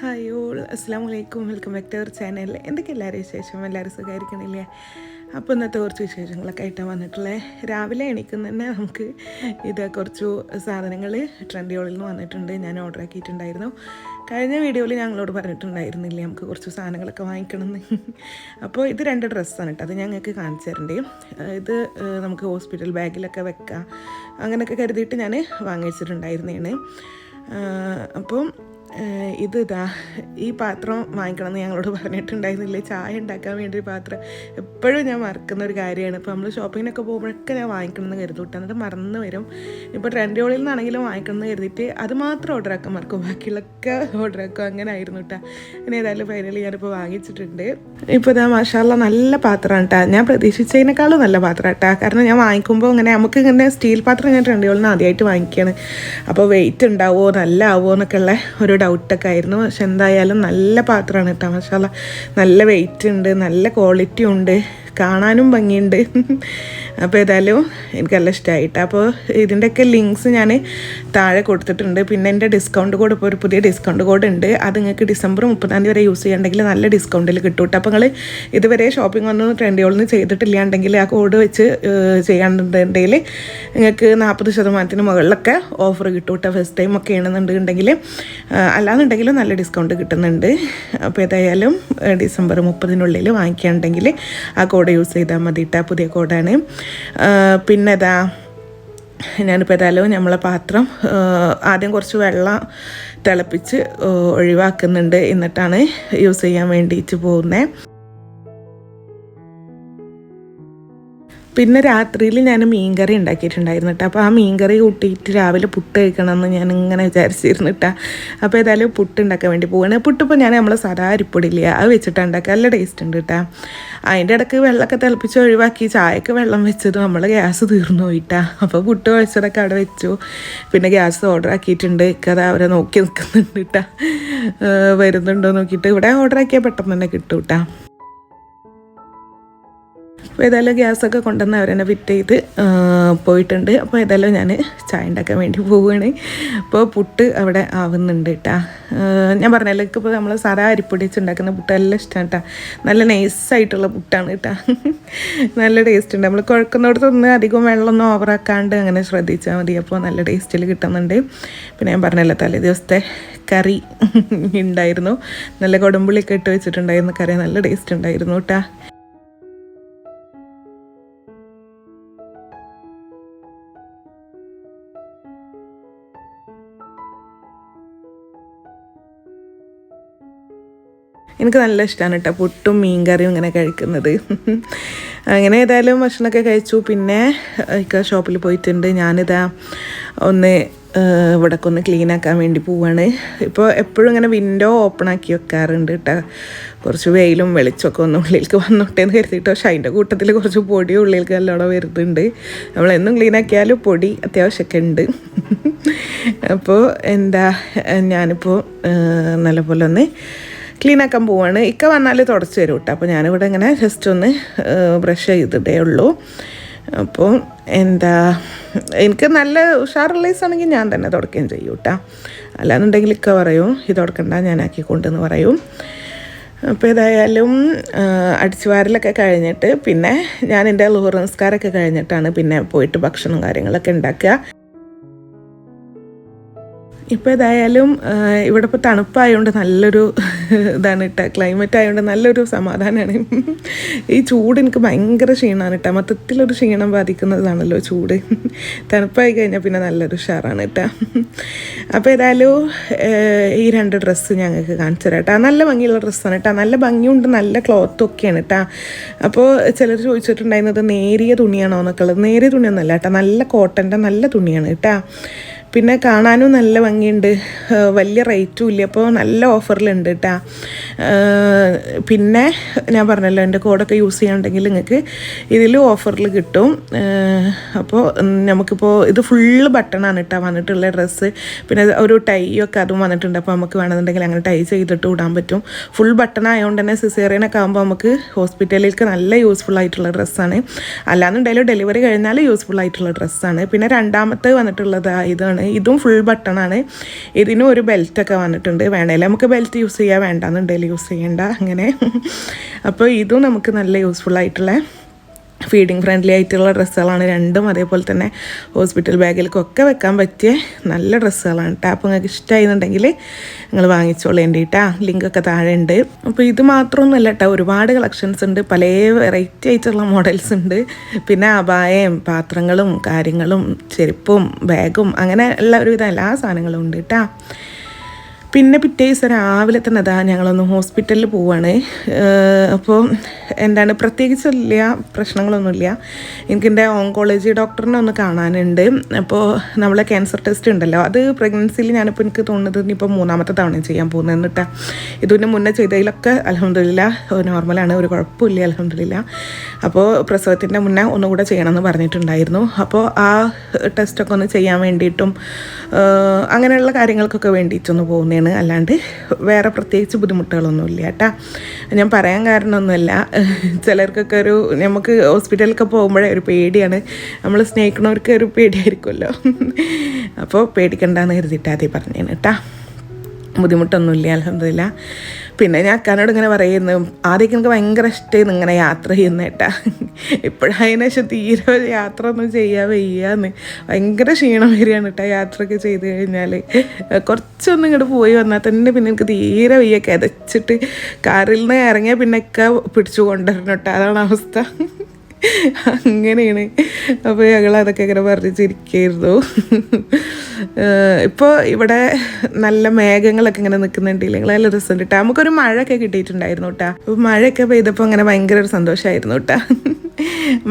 Hi all അസ്സാം വലൈക്കും welcome back to our channel. എന്തൊക്കെ എല്ലാവരും വിശേഷം? എല്ലാവരും സുഖമായിരിക്കണില്ലേ? അപ്പോൾ ഇന്നത്തെ കുറച്ച് വിശേഷങ്ങളൊക്കെ ആയിട്ടാണ് വന്നിട്ടുള്ളത് രാവിലെ എണീക്കുന്ന തന്നെ നമുക്ക് ഇത് കുറച്ച് സാധനങ്ങൾ ട്രെൻഡിയോളിൽ നിന്ന് വന്നിട്ടുണ്ട്. ഞാൻ ഓർഡർ ആക്കിയിട്ടുണ്ടായിരുന്നു. കഴിഞ്ഞ വീഡിയോയിൽ ഞങ്ങളോട് പറഞ്ഞിട്ടുണ്ടായിരുന്നില്ലേ നമുക്ക് കുറച്ച് സാധനങ്ങളൊക്കെ വാങ്ങിക്കണമെന്ന്. അപ്പോൾ ഇത് രണ്ട് ഡ്രസ്സാണ് കേട്ടോ. അത് ഞങ്ങൾക്ക് കാണിച്ചു തരണ്ടേ. ഇത് നമുക്ക് ഹോസ്പിറ്റൽ ബാഗിലൊക്കെ വെക്കാം. അങ്ങനെയൊക്കെ കരുതിയിട്ട് ഞാൻ വാങ്ങിച്ചിട്ടുണ്ടായിരുന്നതാണ് അപ്പം ഇത് ഇതാ ഈ പാത്രം വാങ്ങിക്കണം എന്ന് ഞങ്ങളോട് പറഞ്ഞിട്ടുണ്ടായിരുന്നില്ലേ? ചായ ഉണ്ടാക്കാൻ വേണ്ടി ഒരു പാത്രം. എപ്പോഴും ഞാൻ മറക്കുന്ന ഒരു കാര്യമാണ്. ഇപ്പോൾ നമ്മൾ ഷോപ്പിങ്ങിനൊക്കെ പോകുമ്പോഴൊക്കെ ഞാൻ വാങ്ങിക്കണമെന്ന് കരുതും കേട്ടോ. എന്നിട്ട് മറന്നു വരും. ഇപ്പോൾ ട്രെൻഡോളിൽ നിന്നാണെങ്കിലും വാങ്ങിക്കണം എന്ന് കരുതിയിട്ട് അത് മാത്രം ഓർഡർ ആക്കാൻ മറക്കും. ബാക്കിയുള്ളൊക്കെ ഓർഡർ ആക്കും. അങ്ങനെ ആയിരുന്നു കേട്ടോ. ഇനി ഏതായാലും ഫൈനലി ഞാനിപ്പോൾ വാങ്ങിച്ചിട്ടുണ്ട്. ഇപ്പോൾ ഇതാ മാഷാല്ല നല്ല പാത്രമാണ് കേട്ടോ. ഞാൻ പ്രതീക്ഷിച്ചതിനേക്കാളും നല്ല പാത്രം കേട്ടോ. കാരണം ഞാൻ വാങ്ങിക്കുമ്പോൾ ഇങ്ങനെ നമുക്ക് ഇങ്ങനെ സ്റ്റീൽ പാത്രം ഞാൻ ട്രെൻഡോളിൽ നിന്ന് ആദ്യമായിട്ട് വാങ്ങിക്കുകയാണ് അപ്പോൾ വെയിറ്റ് ഉണ്ടാവുമോ നല്ല ആവുമോ എന്നൊക്കെ ഉള്ള ഒരു ഡൗട്ടൊക്കെ ആയിരുന്നു. പക്ഷെ എന്തായാലും നല്ല പാത്രമാണ് കേട്ടോ മഷാല നല്ല വെയിറ്റ് ഉണ്ട് നല്ല ക്വാളിറ്റി ഉണ്ട്. കാണാനും ഭംഗിയുണ്ട്. അപ്പോൾ ഏതായാലും എനിക്ക് നല്ല ഇഷ്ടമായിട്ട് അപ്പോൾ ഇതിന്റെയൊക്കെ ലിങ്ക്സ് ഞാൻ താഴെ കൊടുത്തിട്ടുണ്ട്. പിന്നെ എന്റെ ഡിസ്കൗണ്ട് കോഡ് ഇപ്പോൾ ഒരു പുതിയ ഡിസ്കൗണ്ട് കോഡ് ഉണ്ട്. അത് നിങ്ങൾക്ക് ഡിസംബർ മുപ്പതാം തീയതി വരെ യൂസ് ചെയ്യണമെങ്കിൽ നല്ല ഡിസ്കൗണ്ടിൽ കിട്ടും കേട്ടോ. അപ്പോൾ നിങ്ങൾ ഇതുവരെ ഷോപ്പിംഗ് ഒന്നും ട്രെൻഡുകളൊന്നും ചെയ്തിട്ടില്ലാണ്ടെങ്കിൽ ആ കോഡ് വെച്ച് ചെയ്യാണ്ടെങ്കിൽ നിങ്ങൾക്ക് നാൽപ്പത് ശതമാനത്തിന് മുകളിലൊക്കെ ഓഫർ കിട്ടും കേട്ടോ. ഫസ്റ്റ് ടൈം ഒക്കെ ആണെന്നുണ്ടെങ്കിൽ അല്ലാന്നുണ്ടെങ്കിലും നല്ല ഡിസ്കൗണ്ട് കിട്ടുന്നുണ്ട്. അപ്പോൾ ഏതായാലും ഡിസംബർ മുപ്പതിനുള്ളിൽ വാങ്ങിക്കുകയാണെങ്കിൽ ആ കോഡ് യൂസ് ചെയ്താൽ മതി കേട്ടോ. പുതിയ കോഡാണ്. പിന്നെ ഇതാ ഞാനിപ്പോൾ ഏതായാലും നമ്മളെ പാത്രം ആദ്യം കുറച്ച് വെള്ളം തിളപ്പിച്ച് ഒഴിവാക്കുന്നുണ്ട്. എന്നിട്ടാണ് യൂസ് ചെയ്യാൻ വേണ്ടിയിട്ട് പോകുന്നത് പിന്നെ രാത്രിയിൽ ഞാൻ മീൻകറി ഉണ്ടാക്കിയിട്ടുണ്ടായിരുന്നു കേട്ടോ അപ്പോൾ ആ മീൻകറി കൂട്ടിയിട്ട് രാവിലെ പുട്ട് കഴിക്കണമെന്ന് ഞാൻ ഇങ്ങനെ വിചാരിച്ചിരുന്നു കേട്ടോ അപ്പോൾ ഏതായാലും പുട്ട് ഉണ്ടാക്കാൻ വേണ്ടി പോവുകയാണ് പുട്ടിപ്പോൾ ഞാൻ നമ്മളെ സാധാ അരിപ്പൊടിയില്ല അത് വെച്ചിട്ട് ഉണ്ടാക്കുക. നല്ല ടേസ്റ്റ് ഉണ്ട് കേട്ടോ അതിന്റെ ഇടയ്ക്ക് വെള്ളമൊക്കെ തിളപ്പിച്ച് ഒഴിവാക്കി ചായക്ക് വെള്ളം വെച്ചത് നമ്മൾ ഗ്യാസ് തീർന്നു പോയിട്ടാ അപ്പോൾ പുട്ട് കഴിച്ചതൊക്കെ അവിടെ വെച്ചു. പിന്നെ ഗ്യാസ് ഓർഡർ ആക്കിയിട്ടുണ്ട്. അത് അവരെ നോക്കി നിൽക്കുന്നുണ്ട് കേട്ടോ വരുന്നുണ്ടോ നോക്കിയിട്ട്. ഇവിടെ ഓർഡർ ആക്കിയാൽ പെട്ടെന്ന് തന്നെ കിട്ടും കേട്ടോ അപ്പോൾ ഏതായാലും ഗ്യാസൊക്കെ കൊണ്ടുവന്ന് അവരെന്നെ ഫിറ്റ് ചെയ്ത് പോയിട്ടുണ്ട്. അപ്പോൾ ഏതായാലും ഞാൻ ചായ ഉണ്ടാക്കാൻ വേണ്ടി പോവുകയാണ്. അപ്പോൾ പുട്ട് അവിടെ ആവുന്നുണ്ട് കേട്ടാ. ഞാൻ പറഞ്ഞല്ലോ ഇപ്പോൾ നമ്മൾ സാധാ അരിപ്പൊടി വെച്ച് ഉണ്ടാക്കുന്ന പുട്ട് എല്ലാം ഇഷ്ടമാണ് കേട്ടാ. നല്ല നൈസായിട്ടുള്ള പുട്ടാണ് കേട്ടാ. നല്ല ടേസ്റ്റ് ഉണ്ട്. നമ്മൾ കുഴക്കുന്നിടത്തൊന്ന് അധികം വെള്ളമൊന്നും ഓവറാക്കാണ്ട് അങ്ങനെ ശ്രദ്ധിച്ചാൽ മതി. അപ്പോൾ നല്ല ടേസ്റ്റിൽ കിട്ടുന്നുണ്ട്. പിന്നെ ഞാൻ പറഞ്ഞല്ലോ തലേ ദിവസത്തെ കറി ഉണ്ടായിരുന്നു. നല്ല കൊടുമ്പുള്ളിയൊക്കെ ഇട്ട് വെച്ചിട്ടുണ്ടായിരുന്നു. കറി നല്ല ടേസ്റ്റ് ഉണ്ടായിരുന്നു കേട്ടാ. എനിക്ക് നല്ല ഇഷ്ടമാണ് കേട്ടോ പുട്ടും മീൻകറിയും ഇങ്ങനെ കഴിക്കുന്നത്. അങ്ങനെ ഏതായാലും ഭക്ഷണമൊക്കെ കഴിച്ചു. പിന്നെ ഇക്ക ഷോപ്പിൽ പോയിട്ടുണ്ട്. ഞാനിതാ ഒന്ന് ഇവിടൊക്കെ ഒന്ന് ക്ലീൻ ആക്കാൻ വേണ്ടി പോവാണ്. ഇപ്പോൾ എപ്പോഴും ഇങ്ങനെ വിൻഡോ ഓപ്പൺ ആക്കി വെക്കാറുണ്ട് കേട്ടോ കുറച്ച് വെയിലും വെളിച്ചമൊക്കെ ഒന്ന് ഉള്ളിലേക്ക് വന്നോട്ടെ എന്ന് കരുതിയിട്ട്. പക്ഷേ അതിന്റെ കൂട്ടത്തിൽ കുറച്ച് പൊടി ഉള്ളിലേക്ക് നല്ലോണം വരുന്നുണ്ട്. നമ്മൾ എന്നും ക്ലീൻ ആക്കിയാലും പൊടി അത്യാവശ്യമൊക്കെ ഉണ്ട്. അപ്പോൾ എന്താ ഞാനിപ്പോൾ നല്ലപോലെ ഒന്ന് ക്ലീൻ ആക്കാൻ പോവാണ്. ഇക്ക വന്നാൽ തുടച്ച് തരും കേട്ടോ അപ്പോൾ ഞാനിവിടെ ഇങ്ങനെ ജസ്റ്റ് ഒന്ന് ബ്രഷ് ചെയ്തിട്ടേ ഉള്ളൂ. അപ്പോൾ എന്താ എനിക്ക് നല്ല ഉഷാറുള്ള ദിവസമാണെങ്കിൽ ഞാൻ തന്നെ തുടക്കുകയും ചെയ്യും കേട്ടോ അല്ലാന്നുണ്ടെങ്കിൽ ഇക്ക പറയും ഇത് തുടക്കണ്ട ഞാനാക്കിക്കൊണ്ടെന്ന് പറയും. അപ്പോൾ ഏതായാലും അടിച്ചുവാരലൊക്കെ കഴിഞ്ഞിട്ട് പിന്നെ ഞാൻ എന്റെ ലോഹർ നമസ്കാരമൊക്കെ കഴിഞ്ഞിട്ടാണ് പിന്നെ പോയിട്ട് ഭക്ഷണം കാര്യങ്ങളൊക്കെ ഉണ്ടാക്കുക. ഇപ്പോൾ ഏതായാലും ഇവിടെ ഇപ്പോൾ തണുപ്പായതുകൊണ്ട് നല്ലൊരു ഇതാണ് കേട്ടോ ക്ലൈമറ്റ് ആയതുകൊണ്ട് നല്ലൊരു സമാധാനമാണ് ഈ ചൂട് എനിക്ക് ഭയങ്കര ക്ഷീണമാണ് കേട്ടോ മൊത്തത്തിലൊരു ക്ഷീണം ബാധിക്കുന്നതാണല്ലോ ചൂട്. തണുപ്പായി കഴിഞ്ഞാൽ പിന്നെ നല്ലൊരു ഉഷാറാണ് കേട്ടോ അപ്പോൾ ഏതായാലും ഈ രണ്ട് ഡ്രസ്സ് ഞങ്ങൾക്ക് കാണിച്ചു തരാം കേട്ടോ നല്ല ഭംഗിയുള്ള ഡ്രസ്സാണ് കേട്ടോ നല്ല ഭംഗിയുണ്ട് നല്ല ക്ലോത്തും ഒക്കെയാണ് കേട്ടോ അപ്പോൾ ചിലർ ചോദിച്ചിട്ടുണ്ടായിരുന്നത് നേരിയ തുണിയാണോ എന്നൊക്കെ ഉള്ളത് നേരിയ തുണിയൊന്നുമല്ല കേട്ടോ നല്ല കോട്ടന്റെ നല്ല തുണിയാണ് കേട്ടോ പിന്നെ കാണാനും നല്ല ഭംഗിയുണ്ട്. വലിയ റേറ്റും ഇല്ല. അപ്പോൾ നല്ല ഓഫറിലുണ്ട് കേട്ടോ പിന്നെ ഞാൻ പറഞ്ഞല്ലോ എന്റെ കോഡൊക്കെ യൂസ് ചെയ്യാണ്ടെങ്കിൽ നിങ്ങൾക്ക് ഇതിൽ ഓഫറിൽ കിട്ടും. അപ്പോൾ നമുക്കിപ്പോൾ ഇത് ഫുള്ള് ബട്ടണാണ് കേട്ടോ വന്നിട്ടുള്ള ഡ്രസ്സ്. പിന്നെ ഒരു ടൈയൊക്കെ അതും വന്നിട്ടുണ്ട്. അപ്പോൾ നമുക്ക് വേണമെന്നുണ്ടെങ്കിൽ അങ്ങനെ ടൈ ചെയ്തിട്ട് ഇടാൻ പറ്റും. ഫുൾ ബട്ടൺ ആയതുകൊണ്ട് തന്നെ സിസേറിയനൊക്കെ ആകുമ്പോൾ നമുക്ക് ഹോസ്പിറ്റലിലേക്ക് നല്ല യൂസ്ഫുൾ ആയിട്ടുള്ള ഡ്രസ്സാണ്. അല്ലാന്നുണ്ടെങ്കിലും ഡെലിവറി കഴിഞ്ഞാൽ യൂസ്ഫുൾ ആയിട്ടുള്ള ഡ്രസ്സാണ്. പിന്നെ രണ്ടാമത്തെ വന്നിട്ടുള്ളത് ഇതാണ്. ആണ്. ഇതും ഫുൾ ബട്ടണാണ് ഇതിനും ഒരു ബെൽറ്റൊക്കെ വന്നിട്ടുണ്ട്. വേണേൽ നമുക്ക് ബെൽറ്റ് യൂസ് ചെയ്യാൻ വേണ്ടാന്നുണ്ടെങ്കിൽ യൂസ് ചെയ്യേണ്ട. അങ്ങനെ. അപ്പോൾ ഇതും നമുക്ക് നല്ല യൂസ്ഫുൾ ആയിട്ടുള്ള ഫീഡിങ് ഫ്രണ്ട്ലി ആയിട്ടുള്ള ഡ്രസ്സുകളാണ്. രണ്ടും അതേപോലെ തന്നെ ഹോസ്പിറ്റൽ ബാഗിലേക്കൊക്കെ വെക്കാൻ പറ്റിയ നല്ല ഡ്രസ്സുകളാണ്. കേട്ടോ അപ്പോൾ നിങ്ങൾക്ക് ഇഷ്ടമായിരുന്നുണ്ടെങ്കിൽ നിങ്ങൾ വാങ്ങിച്ചോളേണ്ടിട്ടാ. ലിങ്കൊക്കെ താഴെ ഉണ്ട്. അപ്പോൾ ഇത് മാത്രമൊന്നുമല്ല കേട്ടോ ഒരുപാട് കളക്ഷൻസ് ഉണ്ട്. പല വെറൈറ്റി ആയിട്ടുള്ള മോഡൽസ് ഉണ്ട്. പിന്നെ അപായം പാത്രങ്ങളും കാര്യങ്ങളും ചെരുപ്പും ബാഗും അങ്ങനെ എല്ലാ ഒരുവിധം എല്ലാ സാധനങ്ങളും ഉണ്ട് കേട്ടോ പിന്നെ പിറ്റേ ദിവസം രാവിലെ തന്നെ അതാ ഞങ്ങളൊന്ന് ഹോസ്പിറ്റലിൽ പോവാണ്. അപ്പോൾ എന്താണ് പ്രത്യേകിച്ചില്ല പ്രശ്നങ്ങളൊന്നുമില്ല. എനിക്ക് എന്റെ ഓങ്കോളജി ഡോക്ടറിനെ ഒന്ന് കാണാനുണ്ട്. അപ്പോൾ നമ്മളെ ക്യാൻസർ ടെസ്റ്റ് ഉണ്ടല്ലോ അത് പ്രഗ്നൻസിയിൽ ഞാനിപ്പോൾ എനിക്ക് തോന്നുന്നത് ഇനിയിപ്പോൾ മൂന്നാമത്തെ തവണ ചെയ്യാൻ പോകുന്നത് എന്നിട്ടാ. ഇതിന് മുന്നേ ചെയ്തതിലൊക്കെ അലഹമില്ല നോർമലാണ് ഒരു കുഴപ്പമില്ല അലഹമില്ല അപ്പോൾ പ്രസവത്തിന്റെ മുന്നേ ഒന്നുകൂടെ ചെയ്യണമെന്ന് പറഞ്ഞിട്ടുണ്ടായിരുന്നു. അപ്പോൾ ആ ടെസ്റ്റൊക്കെ ഒന്ന് ചെയ്യാൻ വേണ്ടിയിട്ടും അങ്ങനെയുള്ള കാര്യങ്ങൾക്കൊക്കെ വേണ്ടിയിട്ടൊന്ന് പോകുന്നതാണ്. അല്ലാണ്ട് വേറെ പ്രത്യേകിച്ച് ബുദ്ധിമുട്ടുകളൊന്നുമില്ല കേട്ടാ. ഞാൻ പറയാൻ കാരണമൊന്നുമല്ല. ചിലർക്കൊക്കെ ഒരു നമുക്ക് ഹോസ്പിറ്റലിലൊക്കെ പോകുമ്പോഴേ ഒരു പേടിയാണ്. നമ്മൾ സ്നേഹിക്കണവർക്ക് ഒരു പേടിയായിരിക്കുമല്ലോ. അപ്പോൾ പേടിക്കണ്ടെന്ന് കരുതിയിട്ട് ആദ്യം പറഞ്ഞേന് കേട്ടാ. ബുദ്ധിമുട്ടൊന്നുമില്ല അലഹമില്ല പിന്നെ ഞാൻ അക്കാനോട് ഇങ്ങനെ പറയുന്നു ആദ്യമൊക്കെ എനിക്ക് ഭയങ്കര ഇഷ്ടമായിരുന്നു ഇങ്ങനെ യാത്ര ചെയ്യുന്ന കേട്ടാ. ഇപ്പോഴതിന് ശേഷം തീരെ യാത്ര ഒന്നും ചെയ്യാൻ വയ്യാന്ന്. ഭയങ്കര ക്ഷീണം വരികയാണ് കേട്ടോ യാത്രയൊക്കെ ചെയ്ത് കഴിഞ്ഞാൽ കുറച്ചൊന്നും ഇങ്ങോട്ട് പോയി വന്നാൽ തന്നെ പിന്നെ എനിക്ക് തീരെ വയ്യ. കിതച്ചിട്ട് കാറിൽ നിന്ന് ഇറങ്ങിയാൽ പിന്നെ ഒക്കെ പിടിച്ചു കൊണ്ടുവരണം കേട്ടോ. അതാണ് അവസ്ഥ. അങ്ങനെയാണ്. അപ്പോൾ ഞങ്ങൾ അതൊക്കെ ഇങ്ങനെ പറഞ്ഞ് ചിരിക്കായിരുന്നു ഇപ്പോൾ ഇവിടെ നല്ല മേഘങ്ങളൊക്കെ ഇങ്ങനെ നിൽക്കുന്നുണ്ട് ഞങ്ങൾ നല്ല രസമുണ്ട് കേട്ടോ നമുക്കൊരു മഴയൊക്കെ കിട്ടിയിട്ടുണ്ടായിരുന്നു കേട്ടോ അപ്പോൾ മഴയൊക്കെ പെയ്തപ്പോൾ അങ്ങനെ ഭയങ്കര ഒരു സന്തോഷമായിരുന്നു കേട്ടോ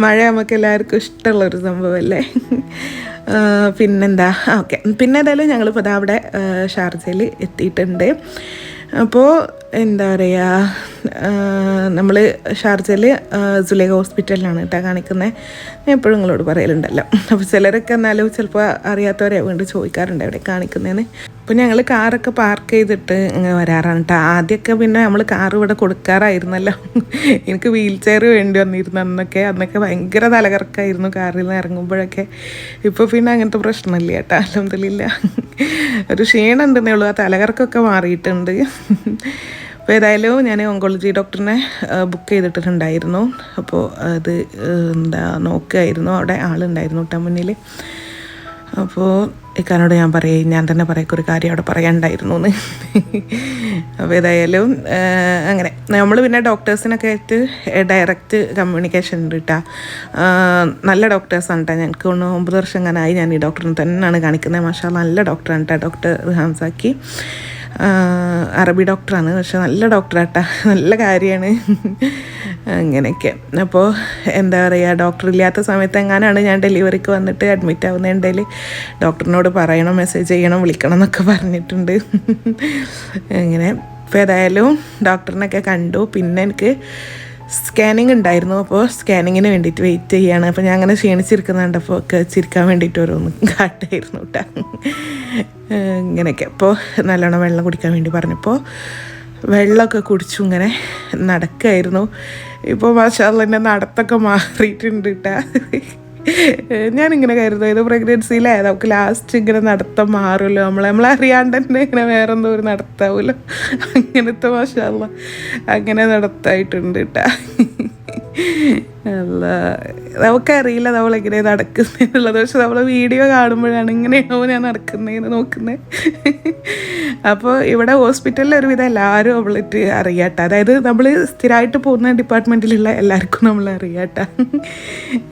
മഴ നമുക്ക് എല്ലാവർക്കും ഇഷ്ടമുള്ള ഒരു സംഭവമല്ലേ പിന്നെന്താ? ഓക്കെ. പിന്നെ ഏതായാലും ഞങ്ങളിപ്പോൾ അവിടെ ഷാർജയിൽ എത്തിയിട്ടുണ്ട്. അപ്പോൾ എന്താ പറയുക നമ്മൾ ഷാർജയിൽ സുലേഖ ഹോസ്പിറ്റലിലാണ് കേട്ടോ കാണിക്കുന്നത് ഞാൻ എപ്പോഴും നിങ്ങളോട് പറയലുണ്ടല്ലോ. അപ്പോൾ ചിലരൊക്കെ എന്നാലും ചിലപ്പോൾ അറിയാത്തവരെ വീണ്ടും ചോദിക്കാറുണ്ട് എവിടെ കാണിക്കുന്നതെന്ന് അപ്പോൾ ഞങ്ങൾ കാറൊക്കെ പാർക്ക് ചെയ്തിട്ട് ഇങ്ങനെ വരാറാണ് കേട്ടോ ആദ്യമൊക്കെ പിന്നെ നമ്മൾ കാർ ഇവിടെ കൊടുക്കാറായിരുന്നല്ലോ. എനിക്ക് വീൽ ചെയർ വേണ്ടി വന്നിരുന്നു അന്നൊക്കെ. അന്നൊക്കെ ഭയങ്കര തലകറക്കായിരുന്നു കാറിൽ നിന്ന് ഇറങ്ങുമ്പോഴൊക്കെ. ഇപ്പോൾ പിന്നെ അങ്ങനത്തെ പ്രശ്നമില്ല കേട്ടോ അലഹമില്ല ഒരു ക്ഷീണം ഉണ്ടെന്നേ ഉള്ളൂ. ആ തലകറക്കൊക്കെ മാറിയിട്ടുണ്ട്. അപ്പോൾ ഏതായാലും ഞാൻ ഓങ്കോളജി ഡോക്ടറിനെ ബുക്ക് ചെയ്തിട്ടുണ്ടായിരുന്നു. അപ്പോൾ അത് എന്താ നോക്കുകയായിരുന്നു അവിടെ ആളുണ്ടായിരുന്നു കേട്ടോ മുന്നിൽ അപ്പോൾ ഇക്കാനോട് ഞാൻ പറയും ഞാൻ തന്നെ പറയൊക്കെ ഒരു കാര്യം അവിടെ പറയാനുണ്ടായിരുന്നു എന്ന് അപ്പോൾ ഏതായാലും അങ്ങനെ. നമ്മൾ പിന്നെ ഡോക്ടേഴ്സിനൊക്കെ ആയിട്ട് ഡയറക്റ്റ് കമ്മ്യൂണിക്കേഷൻ ഉണ്ട് കേട്ടോ നല്ല ഡോക്ടേഴ്സാണ് കേട്ടോ ഞങ്ങൾക്ക് ഒന്ന് ഒമ്പത് വർഷം കാനായി ഞാൻ ഈ ഡോക്ടറിനെ തന്നെയാണ് കാണിക്കുന്നത്. മാഷാ നല്ല ഡോക്ടറാണ് കേട്ടോ ഡോക്ടർ ഹംസാക്കി അറബി ഡോക്ടറാണ്. പക്ഷെ നല്ല ഡോക്ടറാട്ടാ. നല്ല കാര്യമാണ് അങ്ങനെയൊക്കെ. അപ്പോൾ എന്താ പറയുക ഡോക്ടർ ഇല്ലാത്ത സമയത്ത് എങ്ങാനാണ് ഞാൻ ഡെലിവറിക്ക് വന്നിട്ട് അഡ്മിറ്റ് ആവുന്നതിന്റെ ഡോക്ടറിനോട് പറയണം മെസ്സേജ് ചെയ്യണം വിളിക്കണം എന്നൊക്കെ പറഞ്ഞിട്ടുണ്ട്. അങ്ങനെ. ഇപ്പോൾ ഏതായാലും ഡോക്ടറിനൊക്കെ കണ്ടു. പിന്നെ എനിക്ക് സ്കാനിങ് ഉണ്ടായിരുന്നു. അപ്പോൾ സ്കാനിങ്ങിന് വേണ്ടിയിട്ട് വെയിറ്റ് ചെയ്യാണ്. അപ്പോൾ ഞാൻ അങ്ങനെ ക്ഷീണിച്ചിരിക്കുന്നുണ്ട്. അപ്പോൾ ഒക്കെ ചിരിക്കാൻ വേണ്ടിയിട്ട് ഓരോന്ന് കാട്ടായിരുന്നു കേട്ടോ ഇങ്ങനെയൊക്കെ. അപ്പോൾ നല്ലോണം വെള്ളം കുടിക്കാൻ വേണ്ടി പറഞ്ഞപ്പോൾ വെള്ളമൊക്കെ കുടിച്ചു ഇങ്ങനെ നടക്കായിരുന്നു. ഇപ്പോൾ മാഷാല്ല എന്റെ നടത്തൊക്കെ മാറിയിട്ടുണ്ട് കേട്ടോ ഞാനിങ്ങനെ കരുതും ഇത് പ്രഗ്നൻസിയിലേ നമുക്ക് ലാസ്റ്റ് ഇങ്ങനെ നടത്തം മാറുമല്ലോ നമ്മളെ. നമ്മളറിയാണ്ട് തന്നെ ഇങ്ങനെ വേറെ എന്തോ ഒരു നടത്താവുമല്ലോ അങ്ങനത്തെ മാഷല്ല അങ്ങനെ നടത്തായിട്ടുണ്ട് കേട്ടാ അല്ല നമുക്കറിയില്ല നമ്മളെങ്ങനെ നടക്കുന്നതെന്നുള്ളത് പക്ഷെ നമ്മൾ വീഡിയോ കാണുമ്പോഴാണ് ഇങ്ങനെയാവും ഞാൻ നടക്കുന്നതെന്ന് നോക്കുന്നത് അപ്പോൾ ഇവിടെ ഹോസ്പിറ്റലിൽ ഒരുവിധം എല്ലാവരും അവളിട്ട് അറിയാട്ട. അതായത് നമ്മൾ സ്ഥിരമായിട്ട് പോകുന്ന ഡിപ്പാർട്ട്മെന്റിലുള്ള എല്ലാവർക്കും നമ്മൾ അറിയാട്ട.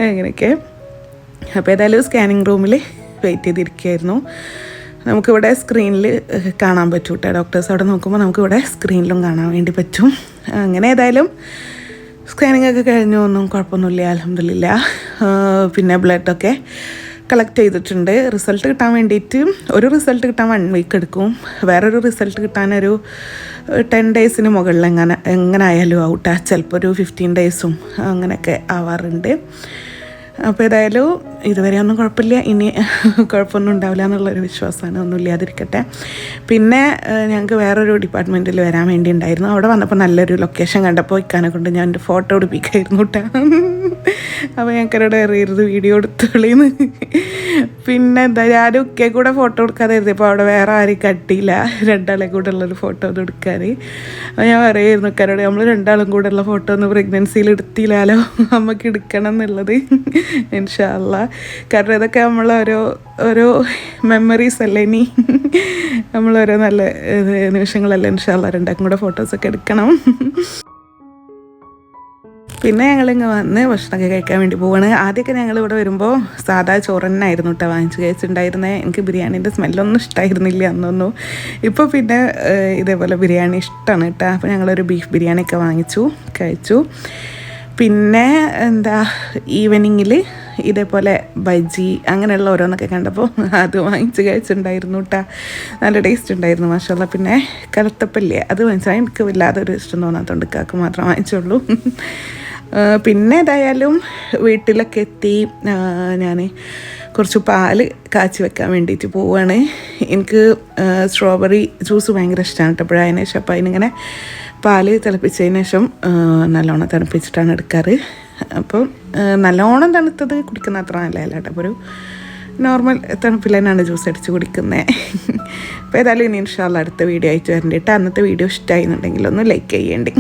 അങ്ങനെയൊക്കെ. അപ്പോൾ ഏതായാലും സ്കാനിങ് റൂമിൽ വെയിറ്റ് ചെയ്തിരിക്കുകയായിരുന്നു. നമുക്കിവിടെ സ്ക്രീനിൽ കാണാൻ പറ്റും കേട്ടോ ഡോക്ടേഴ്സ് അവിടെ നോക്കുമ്പോൾ നമുക്കിവിടെ സ്ക്രീനിലും കാണാൻ വേണ്ടി പറ്റും. അങ്ങനെ ഏതായാലും സ്കാനിങ് ഒക്കെ കഴിഞ്ഞു. ഒന്നും കുഴപ്പമൊന്നുമില്ല അലഹമില്ല പിന്നെ ബ്ലഡൊക്കെ കളക്ട് ചെയ്തിട്ടുണ്ട്. റിസൾട്ട് കിട്ടാൻ വേണ്ടിയിട്ട് ഒരു റിസൾട്ട് കിട്ടാൻ വൺ വീക്ക് എടുക്കും. വേറൊരു റിസൾട്ട് കിട്ടാനൊരു ടെൻ ഡേയ്സിന് മുകളിൽ എങ്ങനെ എങ്ങനെ ആയാലും ഔട്ടാ ചിലപ്പോൾ ഒരു ഫിഫ്റ്റീൻ ഡേയ്സും അങ്ങനെയൊക്കെ ആവാറുണ്ട്. അപ്പോൾ ഏതായാലും ഇതുവരെ ഒന്നും കുഴപ്പമില്ല. ഇനി കുഴപ്പമൊന്നും ഉണ്ടാവില്ല എന്നുള്ളൊരു വിശ്വാസമാണ്. ഒന്നും ഇല്ലാതിരിക്കട്ടെ. പിന്നെ ഞങ്ങൾക്ക് വേറൊരു ഡിപ്പാർട്ട്മെന്റിൽ വരാൻ വേണ്ടി ഉണ്ടായിരുന്നു അവിടെ വന്നപ്പോൾ നല്ലൊരു ലൊക്കേഷൻ കണ്ടപ്പോൾ ഇക്കാനെ കൊണ്ട് ഞാൻ എന്റെ ഫോട്ടോ എടുപ്പിക്കായിരുന്നു കേട്ടോ അപ്പോൾ ഞങ്ങൾക്കരോട് എറിയരുത് വീഡിയോ എടുത്തോളിന്ന്. പിന്നെ എന്താ ഞാനും ഒക്കെ കൂടെ ഫോട്ടോ എടുക്കാതെ എഴുതിയപ്പോൾ അവിടെ വേറെ ആരും കട്ടിയില്ല രണ്ടാളെ കൂടെ ഉള്ളൊരു ഫോട്ടോ ഒന്നും എടുക്കാൻ അപ്പോൾ ഞാൻ പറയായിരുന്നു കരോട് നമ്മൾ രണ്ടാളും കൂടെ ഉള്ള ഫോട്ടോ ഒന്ന് പ്രഗ്നൻസിയിൽ എടുത്തില്ലാലോ? നമുക്ക് എടുക്കണം എന്നുള്ളത്. ഇൻഷാല്ല കാരണം ഇതൊക്കെ നമ്മൾ ഓരോ മെമ്മറീസ് അല്ലേ ഇനി? നമ്മളോരോ നല്ല നിമിഷങ്ങളല്ലേ ഇൻഷാല്ല രണ്ടാക്കും കൂടെ ഫോട്ടോസൊക്കെ എടുക്കണം. പിന്നെ ഞങ്ങളിങ്ങ് വന്ന് ഭക്ഷണമൊക്കെ കഴിക്കാൻ വേണ്ടി പോവാണ്. ആദ്യമൊക്കെ ഞങ്ങൾ ഇവിടെ വരുമ്പോൾ സാധാ ചോറ് തന്നെ ആയിരുന്നു കേട്ടോ വാങ്ങിച്ച് കഴിച്ചിട്ടുണ്ടായിരുന്നത് എനിക്ക് ബിരിയാണീന്റെ സ്മെല്ലൊന്നും ഇഷ്ടമായിരുന്നില്ല അന്നൊന്നും ഇപ്പോൾ പിന്നെ ഇതേപോലെ ബിരിയാണി ഇഷ്ടമാണ് കേട്ടോ അപ്പോൾ ഞങ്ങളൊരു ബീഫ് ബിരിയാണിയൊക്കെ വാങ്ങിച്ചു കഴിച്ചു. പിന്നെ എന്താ ഈവനിങ്ങിൽ ഇതേപോലെ ബജി അങ്ങനെയുള്ള ഓരോന്നൊക്കെ കണ്ടപ്പോൾ അത് വാങ്ങിച്ച് കഴിച്ചിട്ടുണ്ടായിരുന്നു കേട്ടോ നല്ല ടേസ്റ്റ് ഉണ്ടായിരുന്നു മാഷല്ല പിന്നെ കലത്തപ്പല്ലേ? അത് വാങ്ങിച്ചാൽ എനിക്ക് വല്ലാതെ ഒരു ഇഷ്ടം തോന്നാത്തതുകൊണ്ട് കാക്ക് മാത്രം വാങ്ങിച്ചുള്ളൂ പിന്നെ ഏതായാലും വീട്ടിലൊക്കെ എത്തി. ഞാൻ കുറച്ച് പാൽ കാച്ചി വെക്കാൻ വേണ്ടിയിട്ട് പോവുകയാണ് എനിക്ക് സ്ട്രോബെറി ജ്യൂസ് ഭയങ്കര ഇഷ്ടമാണ് കേട്ടോ അപ്പോൾ അതിന് ശേഷം അപ്പോൾ അതിനിങ്ങനെ പാൽ തിളപ്പിച്ചതിന് ശേഷം നല്ലോണം തണുപ്പിച്ചിട്ടാണ് എടുക്കാറ്. അപ്പോൾ നല്ലോണം തണുത്തത് കുടിക്കുന്ന അത്ര നല്ലതല്ല കേട്ടോ അപ്പോൾ ഒരു നോർമൽ തണുപ്പിൽ തന്നെയാണ് ജ്യൂസ് അടിച്ച് കുടിക്കുന്നത് അപ്പോൾ ഏതായാലും ഇനി ഇൻഷാല്ല അടുത്ത വീഡിയോ ആയിട്ട് വരണ്ടിട്ട് അന്നത്തെ വീഡിയോ ഇഷ്ടമായിരുന്നുണ്ടെങ്കിൽ ഒന്ന് ലൈക്ക് ചെയ്യേണ്ടി.